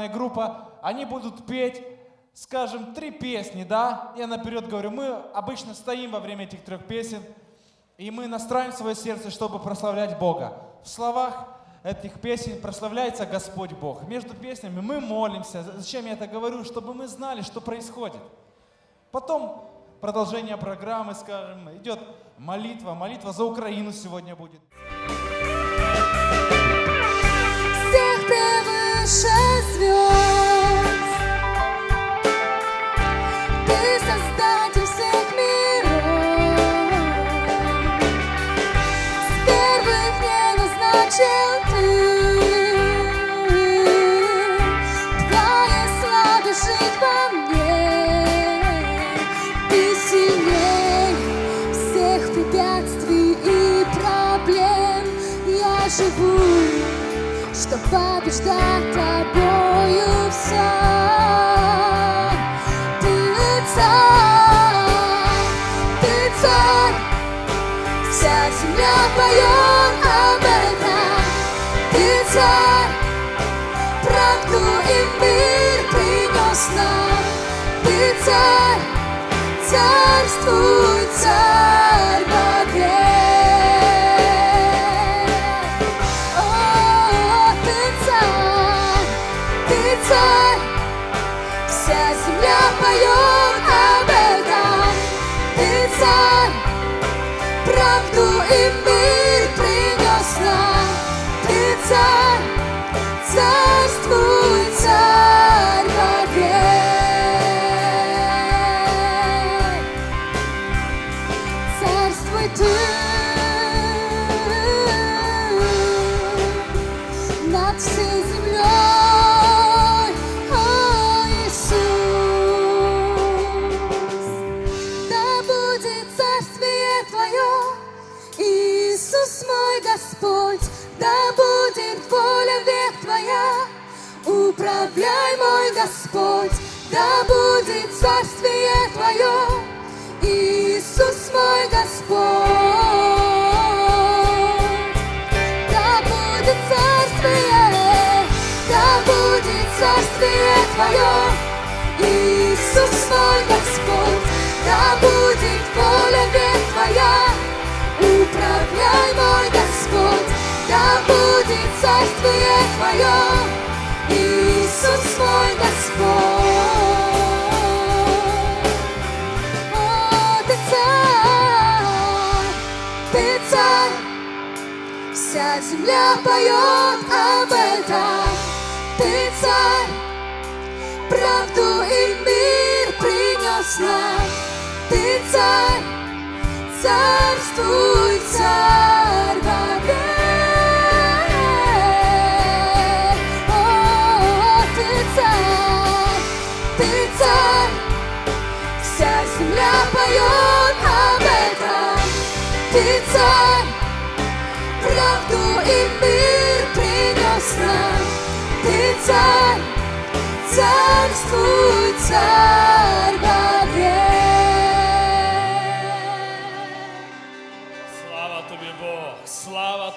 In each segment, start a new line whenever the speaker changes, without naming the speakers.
прекрасная группа. Они будут петь, скажем, три песни, да? Я наперед говорю, мы обычно стоим во время этих трех песен, и мы настраиваем свое сердце, чтобы прославлять Бога. В словах этих песен прославляется Господь Бог. Между песнями мы молимся. Зачем я это говорю? Чтобы мы знали, что происходит. Потом продолжение программы, скажем, идет молитва. Молитва за Украину сегодня будет.
всех превыше звезд. Царь, царствуй, царь вовек. О, царь, ты царь, вся земля поет об царь, правду и мир принес нам. Ты царь, Твое, Иисус мой Господь, да будет воля век Твоя, управляй мой Господь, да будет царствие Твое, Иисус мой Господь. Ты царь, ты царь, Вся земля поет об этом. Ты царь, царствуй, царь. О, ты царь, вся земля поет об этом. Ты правду и мир принес нам.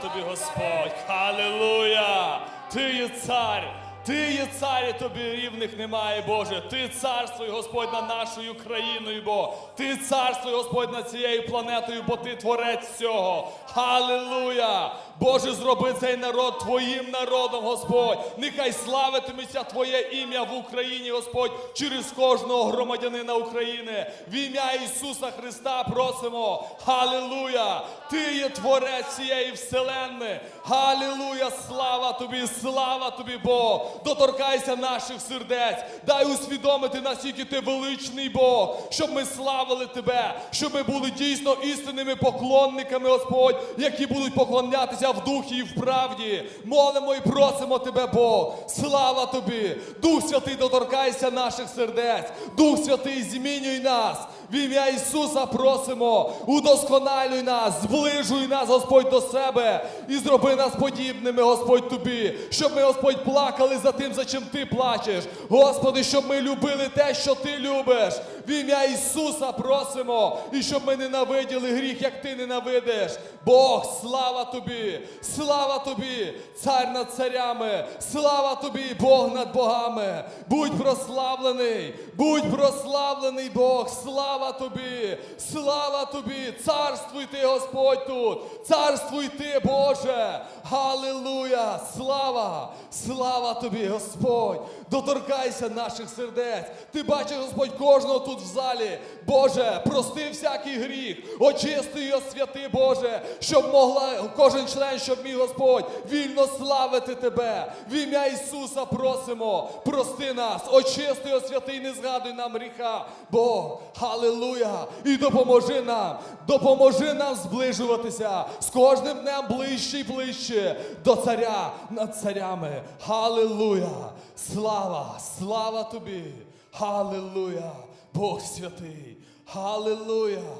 Тобі, Господь! Халилуя! Ти є цар! Ти є цар, і тобі рівних немає, Боже. Ти царствуй, Господь, над нашою країною, Бо. Ти царствуй, Господь, над цією планетою, бо ти творець всього. Халилуя! Боже, зроби цей народ твоїм народом, Господь. Нехай славитиметься Твоє ім'я в Україні, Господь, через кожного громадянина України. В ім'я Ісуса Христа просимо. Халилуя! Ти є творець цієї вселенни. Халилуя! Слава тобі, слава тобі, Бог! Доторкайся наших сердець. Дай усвідомити, наскільки ти величний Бог, щоб ми славили тебе, щоб ми були дійсно істинними поклонниками, Господь, які будуть поклонятися в духі і в правді. Молимо і просимо тебе, Бог. Слава тобі! Дух Святий, доторкайся наших сердець. Дух Святий, змінюй нас. В ім'я Ісуса просимо, удосконалюй нас, зближуй нас, Господь, до себе і зроби нас подібними, Господь, тобі, щоб ми, Господь, плакали за тим, за чим ти плачеш. Господи, щоб ми любили те, що ти любиш. В ім'я Ісуса просимо, і щоб ми ненавиділи гріх, як ти ненавидиш. Бог, слава тобі! Слава тобі, цар над царями! Слава тобі, Бог над богами! Будь прославлений! Будь прославлений Бог! Слава тобі! Слава тобі! Царствуй ти, Господь тут! Царствуй ти, Боже! Халилуя! Слава! Слава тобі, Господь! Доторкайся наших сердець! Ти бачиш, Господь, кожного тут в залі! Боже, прости всякий гріх! Очисти і освяти, Боже, щоб могла кожен член, щоб мій Господь вільно славити Тебе! В ім'я Ісуса просимо! Прости нас, очисти і освяти, і не згадуй нам гріха! Бог, халилуя! І допоможи нам! Допоможи нам зближуватися з кожним днем ближче і ближче до царя над царями. Халилуя! Слава, слава тобі! Халилуя! Бог святий! Халилуя!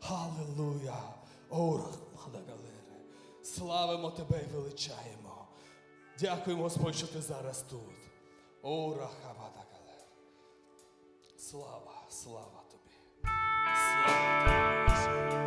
Халилуя! Ора, Мадагалере! Славимо тебе і величаємо! Дякуємо, Господь, що ти зараз тут. Ора Хабадагалер! Слава, слава тобі! Слава тобі, Господи!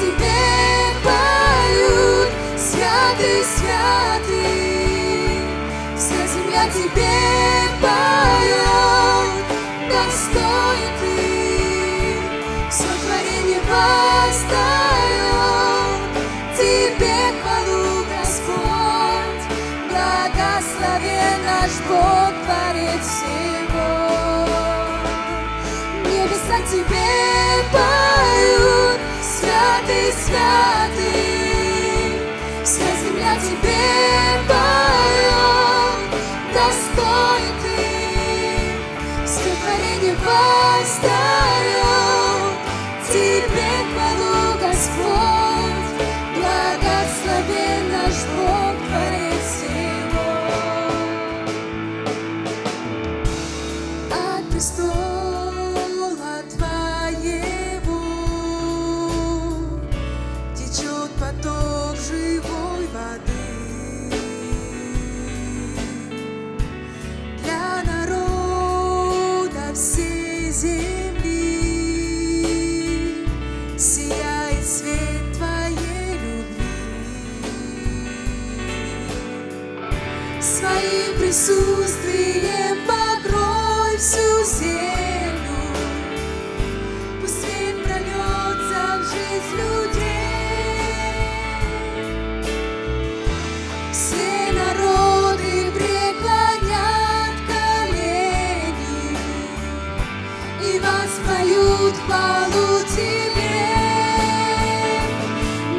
Тебе святый, хвалу Тебе.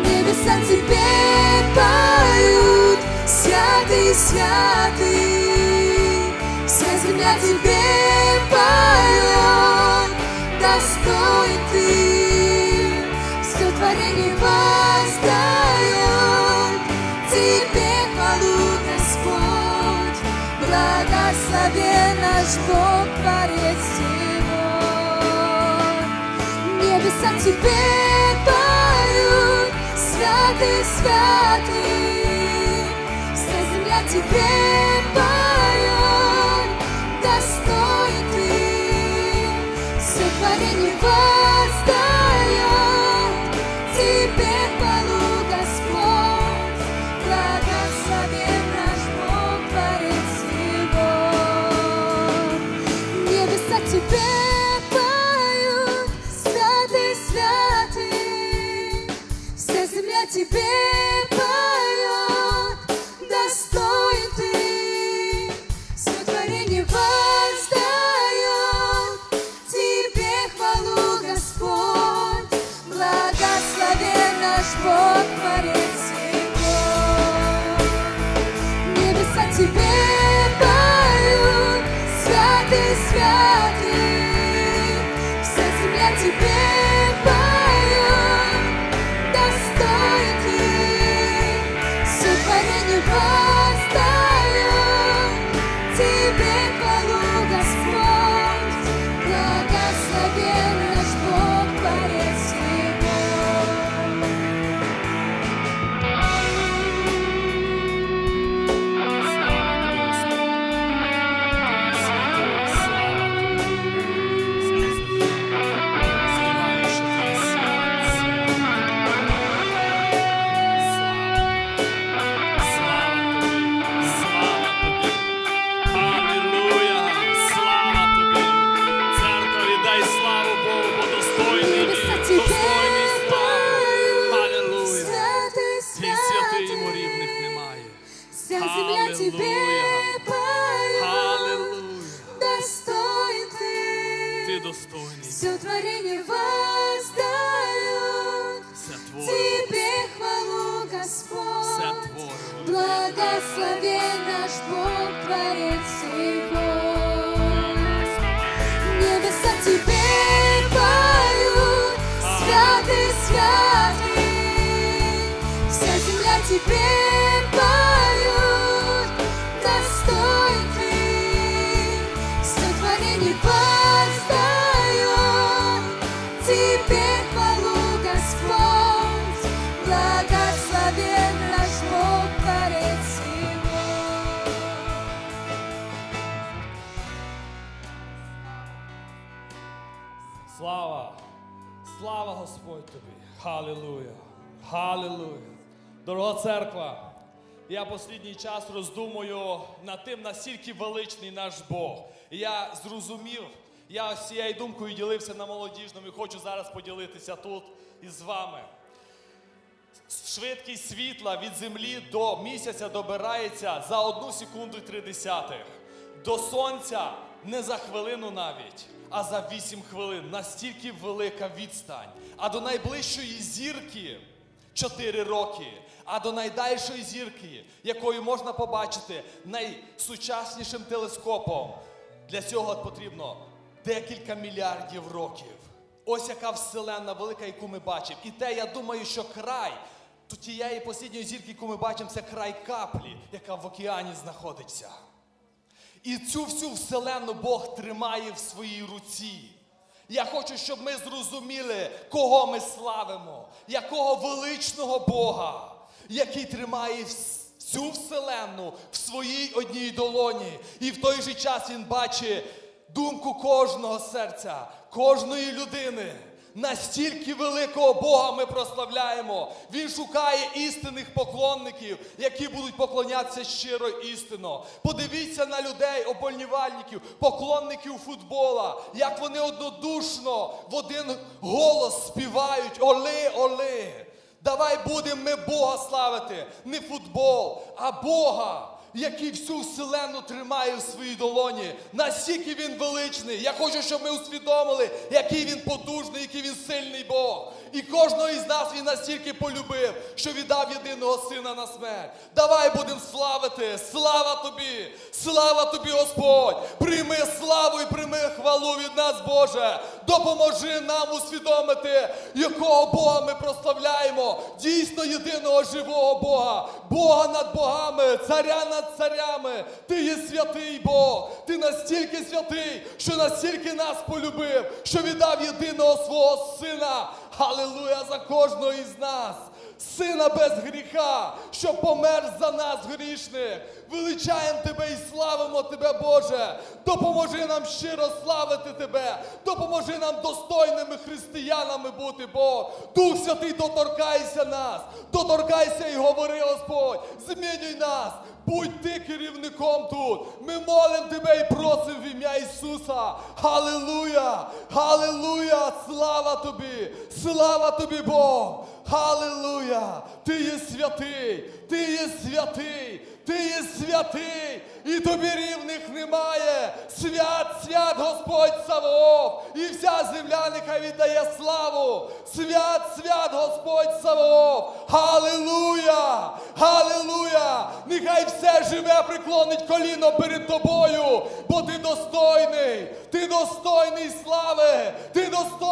Небеса Тебе поют, святый, святый, вся земля Тебе поет, достоин все творение воздает. Тебе хвалу, Господь, благословен наш Бог, Тебе поют, святый, святый, вся земля Тебе святый. Вся земля Тебе
Халилуя! Халилуя! Дорога церква! Я останній час роздумую над тим, наскільки величний наш Бог. Я зрозумів, я з цією думкою ділився на молодіжному і хочу зараз поділитися тут із вами. Швидкість світла від землі до місяця добирається за одну секунду і три десятих. До сонця не за хвилину навіть, а за вісім хвилин. Настільки велика відстань. А до найближчої зірки 4 роки. А до найдальшої зірки, якою можна побачити найсучаснішим телескопом, для цього потрібно декілька мільярдів років. Ось яка вселенна велика, яку ми бачимо. І те, я думаю, що край то тієї послідньої зірки, яку ми бачимо, це край каплі, яка в океані знаходиться. І цю всю вселенну Бог тримає в своїй руці. Я хочу, щоб ми зрозуміли, кого ми славимо, якого величного Бога, який тримає всю вселенну в своїй одній долоні. І в той же час він бачить думку кожного серця, кожної людини. Настільки великого Бога ми прославляємо. Він шукає істинних поклонників, які будуть поклонятися щиро істинно. Подивіться на людей, обольнівальників, поклонників футбола, як вони однодушно в один голос співають Оле, оле. Давай будемо ми Бога славити, не футбол, а Бога який всю вселенну тримає в своїй долоні. Настільки він величний. Я хочу, щоб ми усвідомили, який він потужний, який він сильний Бог. І кожного із нас він настільки полюбив, що віддав єдиного сина на смерть. Давай будемо славити. Слава тобі! Слава тобі, Господь! Прийми славу і прийми хвалу від нас, Боже. Допоможи нам усвідомити, якого Бога ми прославляємо. Дійсно єдиного живого Бога, Бога над богами, царя над царями. Ти є святий Бог. Ти настільки святий, що настільки нас полюбив, що віддав єдиного свого сина. Алілуя за кожного із нас. Сина без гріха, що помер за нас грішних. Величаємо тебе і славимо тебе, Боже. Допоможи нам щиро славити тебе. Допоможи нам достойними християнами бути, Бог. Дух Святий, доторкайся нас. Доторкайся і говори, Господь. Змінюй нас. Будь ти керівником тут. Ми молимо тебе і просимо в ім'я Ісуса. Халилуя! Халилуя! Слава тобі! Слава тобі, Бог! Халилуя! Ти є святий! Ти є святий! Ти є святий, і тобі рівних немає. Свят, свят Господь Саваоф, і вся земля нехай віддає славу. Свят, свят Господь Саваоф. Халилуя! Халилуя! Нехай все живе преклонить коліно перед тобою, бо ти достойний, ти достойний слави, ти достойний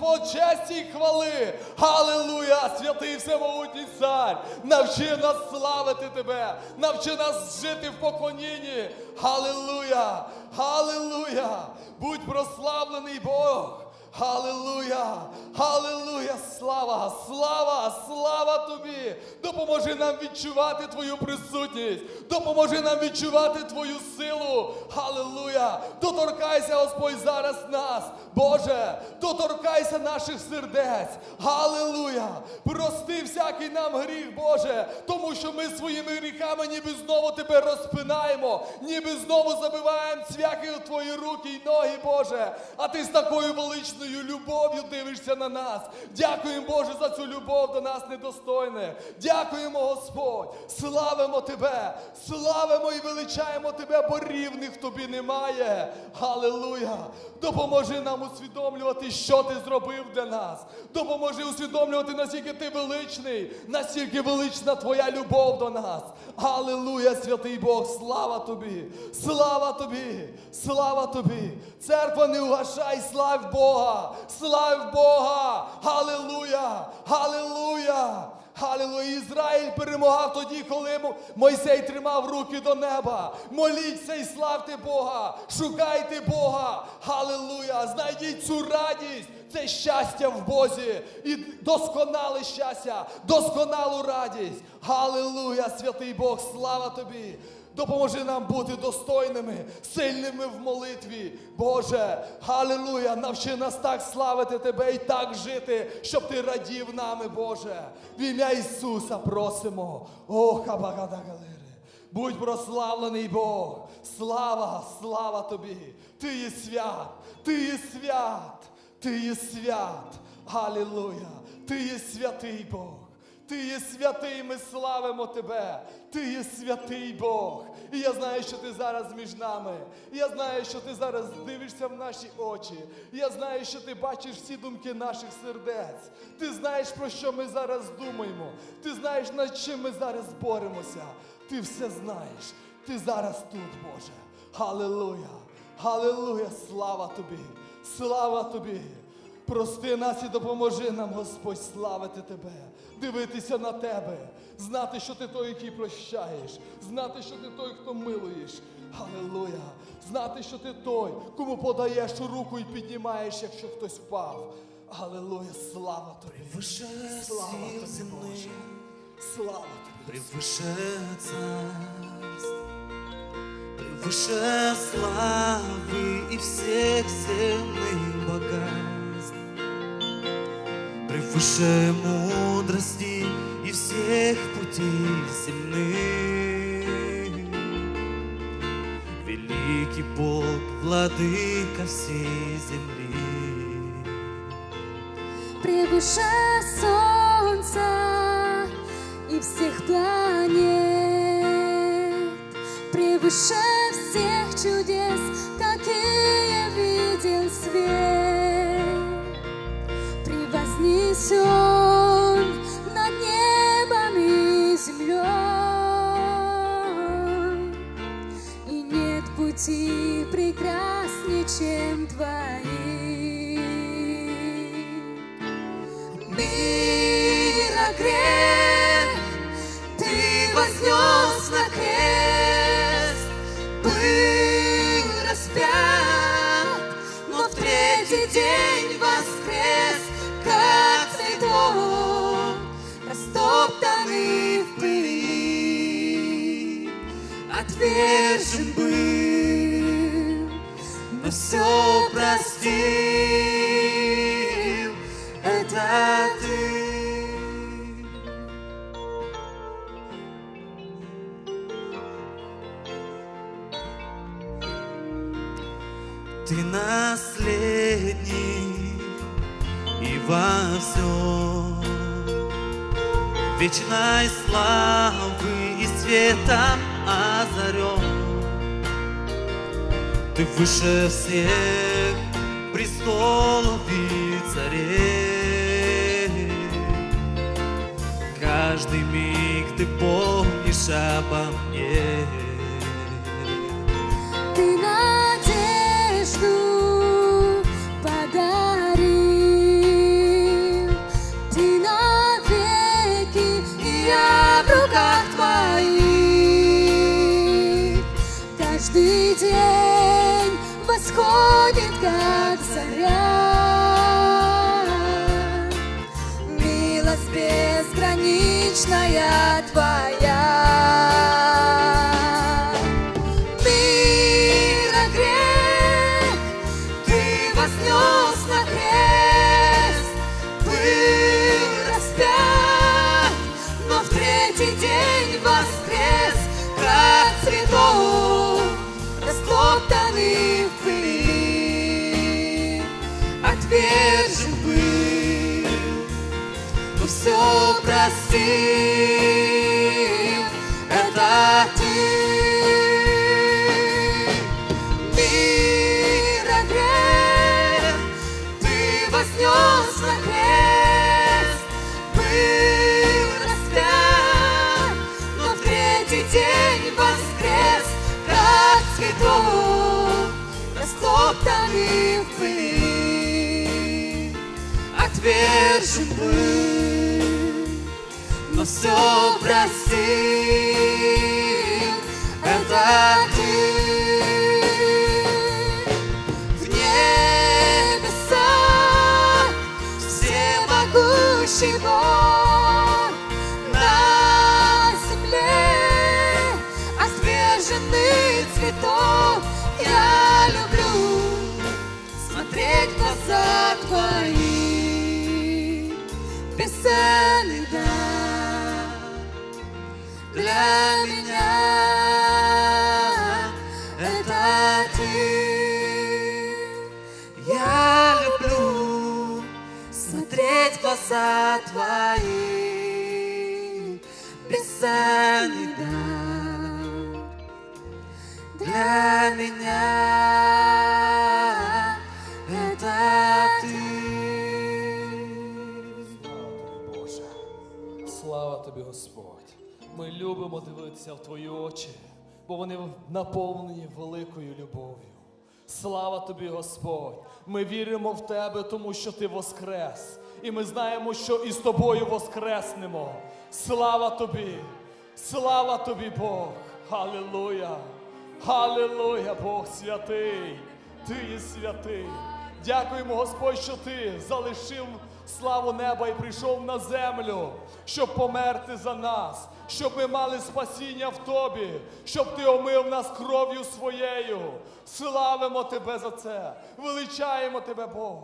Господь честі і хвали. Халилуя! Святий всемогутній цар! Навчи нас славити тебе, навчи нас жити в поклонінні. Халилуя! Халилуя! Будь прославлений Бог! Халилуя! Халилуя! Слава! Слава! Слава тобі! Допоможи нам відчувати твою присутність! Допоможи нам відчувати твою силу! Халилуя! Доторкайся, Господь, зараз нас! Боже! Доторкайся наших сердець! Халилуя! Прости всякий нам гріх, Боже! Тому що ми своїми гріхами ніби знову тебе розпинаємо, ніби знову забиваємо цвяхи у твої руки й ноги, Боже! А ти з такою величною любов'ю дивишся на нас. Дякуємо, Боже, за цю любов до нас недостойне. Дякуємо, Господь! Славимо Тебе! Славимо і величаємо Тебе, бо рівних тобі немає. Халилуя! Допоможи нам усвідомлювати, що ти зробив для нас. Допоможи усвідомлювати, наскільки ти величний, наскільки велична твоя любов до нас. Аллилуйя, святий Бог, слава тобі! Слава тобі! Слава тобі! Церква не угашай, слав Бога! Слав Бога! Аллилуйя! Халилуя! Ізраїль перемагав тоді, коли Мойсей тримав руки до неба. Моліться і славте Бога! Шукайте Бога! Халилуя! Знайдіть цю радість! Це щастя в Бозі і досконале щастя, досконалу радість. Халилуя, святий Бог, слава тобі! Допоможи нам бути достойними, сильними в молитві. Боже, халилуя, навчи нас так славити Тебе і так жити, щоб Ти радів нами, Боже. В ім'я Ісуса просимо. О, хабагадагалери. Будь прославлений Бог. Слава, слава тобі. Ти є свят, ти є свят, ти є свят. Алілуя. Ти є святий Бог. Ти є святий, ми славимо тебе. Ти є святий Бог. І я знаю, що ти зараз між нами. Я знаю, що ти зараз дивишся в наші очі. Я знаю, що ти бачиш всі думки наших сердець. Ти знаєш, про що ми зараз думаємо. Ти знаєш, над чим ми зараз боремося. Ти все знаєш. Ти зараз тут, Боже. Халилуя! Халилуя! Слава тобі! Слава тобі! Прости нас і допоможи нам, Господь, славити Тебе, дивитися на Тебе, знати, що Ти той, який прощаєш, знати, що Ти той, хто милуєш. Аллилуйя! Знати, що Ти той, кому подаєш руку і піднімаєш, якщо хтось впав. Аллилуйя! Слава Тобі!
Выше
Слава
сил
Тобі,
земных,
Боже! Слава Тобі!
превыше царств, превыше славы и всех земных богатств, превыше мудрости и всех путей земных. Великий Бог, владыка всей земли.
превыше солнца и всех планет, превыше всех чудес, какие видел свет, чем твои. Мира грех ты вознес на крест, был распят, но в третий день воскрес, как цветок, растоптанный в пыли, отвержен все простил, это ты.
Ты наследник и во всем вечной славы и света озарен. Ты выше всех престолов и царей. Каждый миг ты помнишь обо мне.
Восходит, как заря. Милость безграничная это ты. Грех ты вознес на крест, был распят, но в третий день воскрес, как цветок, растоптанный в пыли, отвержен был, всемогущий Бог, смотреть в глаза твои, бесценный дар для меня. Это ты.
Боже, слава тобі, Господь. Ми любимо дивитися в твої очі, бо вони наповнені великою любов'ю. Слава тобі, Господь! Ми віримо в Тебе, тому що Ти воскрес. І ми знаємо, що із тобою воскреснемо. Слава тобі! Слава тобі, Бог! Халилуя! Халилуя, Бог святий! Ти є святий! Дякуємо, Господь, що ти залишив славу неба і прийшов на землю, щоб померти за нас, щоб ми мали спасіння в тобі, щоб ти омив нас кров'ю своєю. Славимо тебе за це, величаємо тебе, Бог.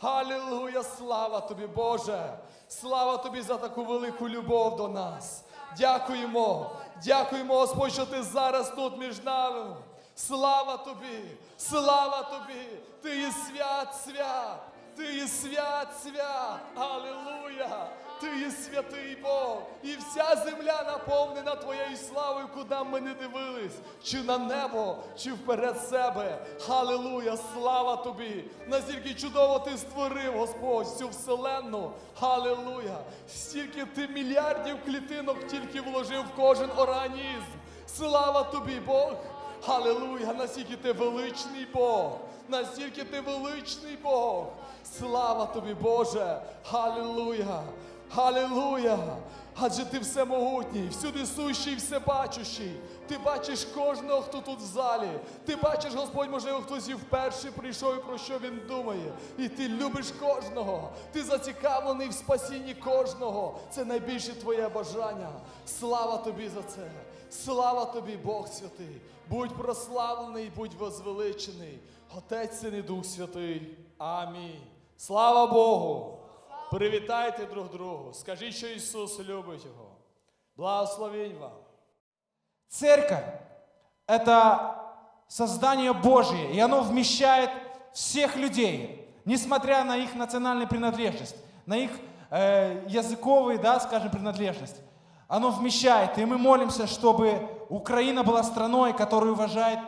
Халілуя, слава тобі, Боже! Слава тобі за таку велику любов до нас. Дякуємо, дякуємо, Господь, що ти зараз тут між нами. Слава тобі, слава тобі, ти є свят, свят, ти є свят, свят, Алілуя! Ти є святий Бог, і вся земля наповнена Твоєю славою, куди ми не дивились, чи на небо, чи вперед себе. Халилуя, слава тобі! Настільки чудово ти створив, Господь, всю вселенну. Халилуя! Стільки ти мільярдів клітинок тільки вложив в кожен організм. Слава тобі, Бог! Халилуя! Настільки ти величний Бог! Настільки ти величний Бог! Слава тобі, Боже! Халилуя! Халилуя! Адже ти всемогутній, всюди сущий, всебачущий. Ти бачиш кожного, хто тут в залі. Ти бачиш, Господь, можливо, хтось і вперше прийшов і про що він думає. І ти любиш кожного. Ти зацікавлений в спасінні кожного. Це найбільше твоє бажання. Слава тобі за це. Слава тобі, Бог святий. Будь прославлений, будь возвеличений. Отець Син і Дух Святий. Амінь. Слава Богу! Привітайте друг другу. Скажіть, що Ісус любить його. Благословінь вам.
Церковь – это создание Божье, и оно вмещает всех людей, несмотря на их национальную принадлежность, на их э, языковую, да, скажем, принадлежность. Оно вмещает, и мы молимся, чтобы Украина была страной, которая уважает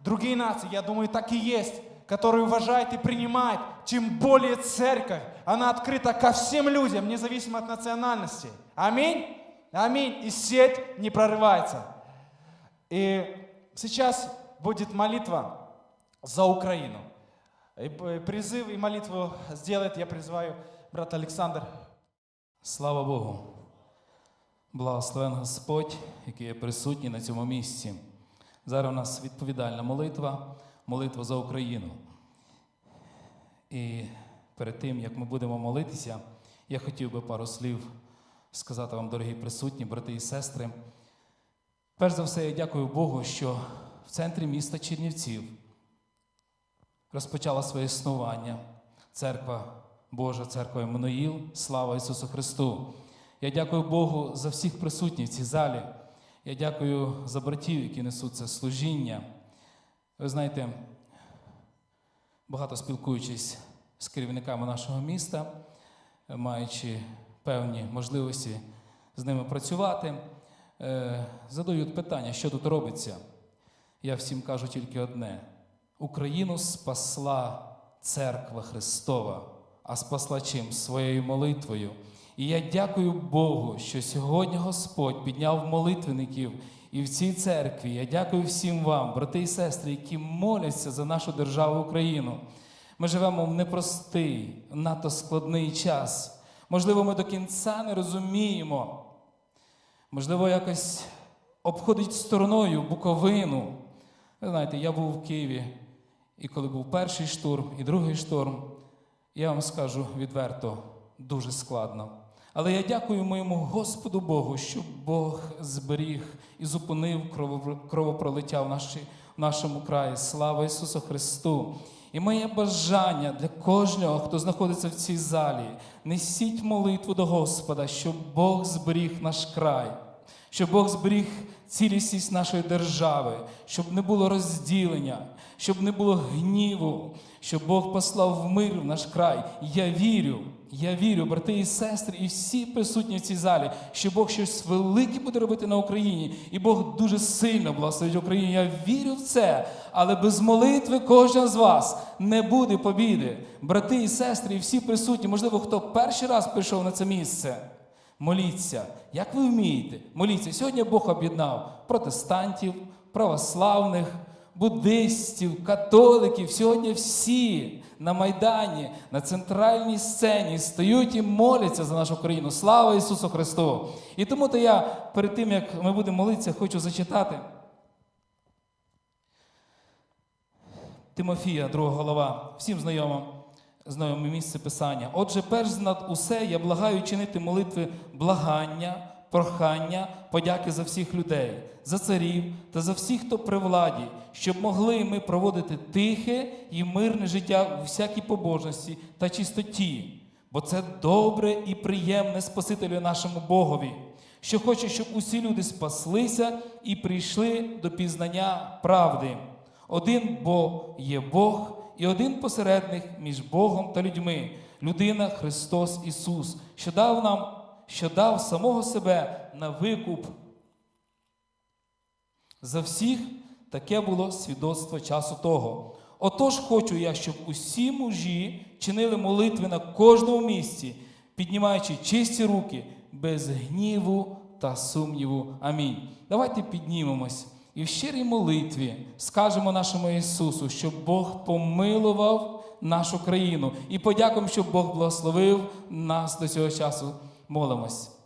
другие нации. Я думаю, так и есть. Которая уважает и принимает. Тем более церковь, она открыта ко всем людям, независимо от национальности. Аминь. Аминь. И сеть не прорывается. И сейчас будет молитва за Украину. И п- призыв и молитву сделает, я призываю брат Александр.
Слава Богу! Благословен Господь, який є присутній на цьому місці. Зараз у нас відповідальна молитва, Молитва за Україну. І перед тим, як ми будемо молитися, я хотів би пару слів сказати вам, дорогі присутні, брати і сестри. Перш за все, я дякую Богу, що в центрі міста Чернівців розпочала своє існування. Церква Божа, церква Еммануїл, слава Ісусу Христу. Я дякую Богу за всіх присутніх в цій залі. Я дякую за братів, які несуть це служіння. Ви знаєте, багато спілкуючись з керівниками нашого міста, маючи певні можливості з ними працювати, е, задають питання, що тут робиться. Я всім кажу тільки одне: Україну спасла церква Христова, а спасла чим? Своєю молитвою. І я дякую Богу, що сьогодні Господь підняв молитвенників і в цій церкві. Я дякую всім вам, брати і сестри, які моляться за нашу державу Україну. Ми живемо в непростий, надто складний час. Можливо, ми до кінця не розуміємо. Можливо, якось обходить стороною Буковину. Ви знаєте, я був в Києві, і коли був перший штурм і другий штурм, я вам скажу відверто, дуже складно. Але я дякую моєму Господу Богу, що Бог зберіг і зупинив кровопролиття в, нашій, в нашому краї. Слава Ісусу Христу! І моє бажання для кожного, хто знаходиться в цій залі, несіть молитву до Господа, щоб Бог зберіг наш край щоб Бог зберіг цілісність нашої держави, щоб не було розділення, щоб не було гніву, щоб Бог послав мир в наш край. Я вірю, я вірю, брати і сестри, і всі присутні в цій залі, що Бог щось велике буде робити на Україні, і Бог дуже сильно благословить Україну. Я вірю в це, але без молитви кожен з вас не буде побіди. Брати і сестри, і всі присутні, можливо, хто перший раз прийшов на це місце. Моліться, як ви вмієте, моліться. Сьогодні Бог об'єднав протестантів, православних, буддистів, католиків. Сьогодні всі на Майдані, на центральній сцені стають і моляться за нашу країну. Слава Ісусу Христу! І тому то я перед тим, як ми будемо молитися, хочу зачитати. Тимофія, друга голова, всім знайомо, знайоме місце писання. Отже, перш над усе я благаю чинити молитви благання, прохання, подяки за всіх людей, за царів та за всіх, хто при владі, щоб могли ми проводити тихе і мирне життя у всякій побожності та чистоті, бо це добре і приємне Спасителю нашому Богові, що хоче, щоб усі люди спаслися і прийшли до пізнання правди. Один Бог є Бог і один посередник між Богом та людьми, людина Христос Ісус, що дав нам, що дав самого себе на викуп. За всіх таке було свідоцтво часу того. Отож хочу я, щоб усі мужі чинили молитви на кожному місці, піднімаючи чисті руки без гніву та сумніву. Амінь. Давайте піднімемось і в щирій молитві скажемо нашому Ісусу, щоб Бог помилував нашу країну і подякуємо, щоб Бог благословив нас до цього часу. Молимось.